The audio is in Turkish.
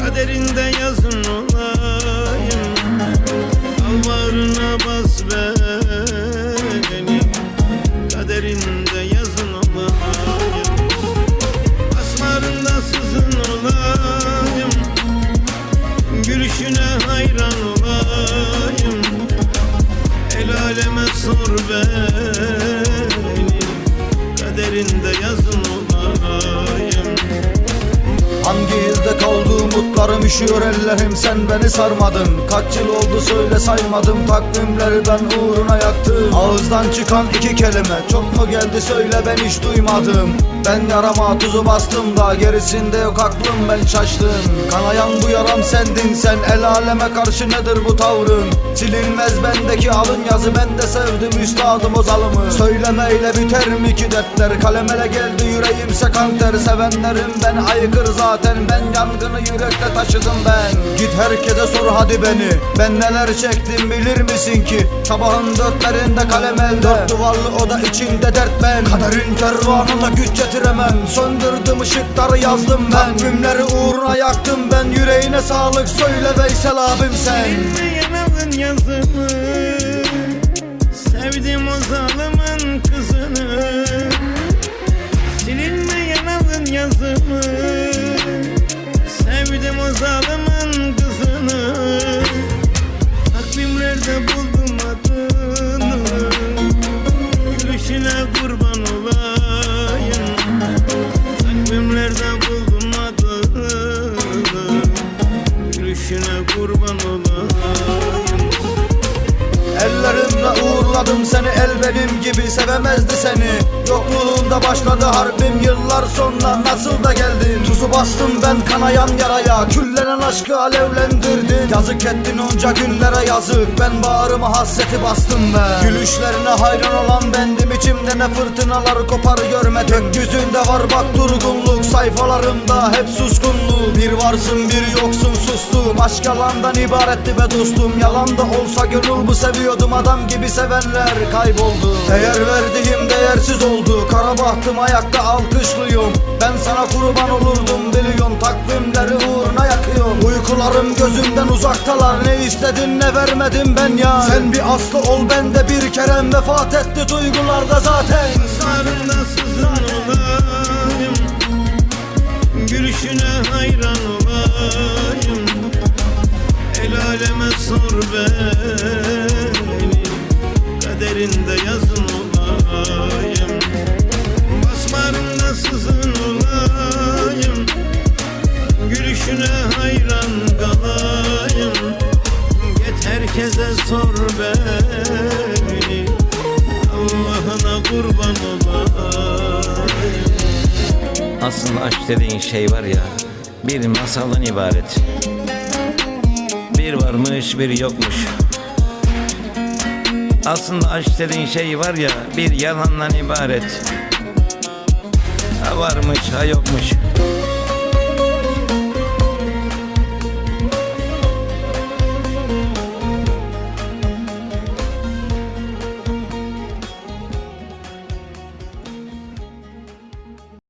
Kaderinde yazın olayım. Al bağrına bas beni Kaderinde yazın olayım. Asmarında sızın olayım. Gülüşüne hayran olayım. El aleme sor beni. Kaderinde yazın umutlarım üşüyor ellerim sen beni sarmadın. Kaç yıl oldu söyle saymadım takvimleri ben uğruna yaktım. Ağızdan çıkan iki kelime çok mu geldi söyle ben hiç duymadım. Ben yarama tuzu bastım da gerisinde yok aklım ben şaştım. Kanayan bu yaram sendin sen el aleme karşı nedir bu tavrın? Silinmez bendeki alın yazı ben de sevdim üstadım o zalımı. Söylemeyle biter mi ki dertler? Kalemele geldi yüreğimse kanter. Sevenlerim ben aykır zaten ben yangını yürekte taşıdım ben? Git herkese sor hadi beni. Ben neler çektim bilir misin ki? Sabahın dörtlerinde kalem elde. Dört duvarlı oda içinde dert ben. Kaderin kervanına güç getiremem Söndürdüm ışıkları yazdım ben. Takvimleri uğruna yaktım ben. Yüreğine sağlık. Söyle Veysel abim sen Uğurladım seni el benim gibi sevemezdi seni. Yokluğunda başladı harbim yıllar sonra nasıl da geldin? Tuzu bastım ben kanayan yaraya Küllenen aşkı alevlendirdin. Yazık ettin onca günlere yazık. Ben bağrıma hasreti bastım ben Gülüşlerine hayran olan bendim içimde ne fırtınalar kopar görmedim. Yüzünde var bak durgunluk sayfalarımda hep suskunluğu Bir varsın bir yoksun sustum Aşk ibaretti be dostum. Yalan da olsa gönül bu seviyordum. Adam gibi sevenler kayboldu. Değer verdiğim değersiz oldu. Kara bahtım ayakta alkışlıyorum. Ben sana kurban olurdum. Biliyorsun Takvimleri uğruna yakıyorum. Uykularım gözümden uzaktalar. Ne istedin ne vermedim ben ya. Sen bir aslı ol ben de bir kerem. Vefat etti duygularda zaten. Sarında sızın beni. Kaderinde yazın olayım. Basmarında sızın olayım. Gülüşüne hayran kalayım. Git herkese sor beni. Allah'ına kurban olayım. Aslında aşk dediğin şey var ya Bir masaldan ibaret Bir varmış bir yokmuş. Aslında aşk dediğin şey var ya Bir yalandan ibaret. Ha varmış ha yokmuş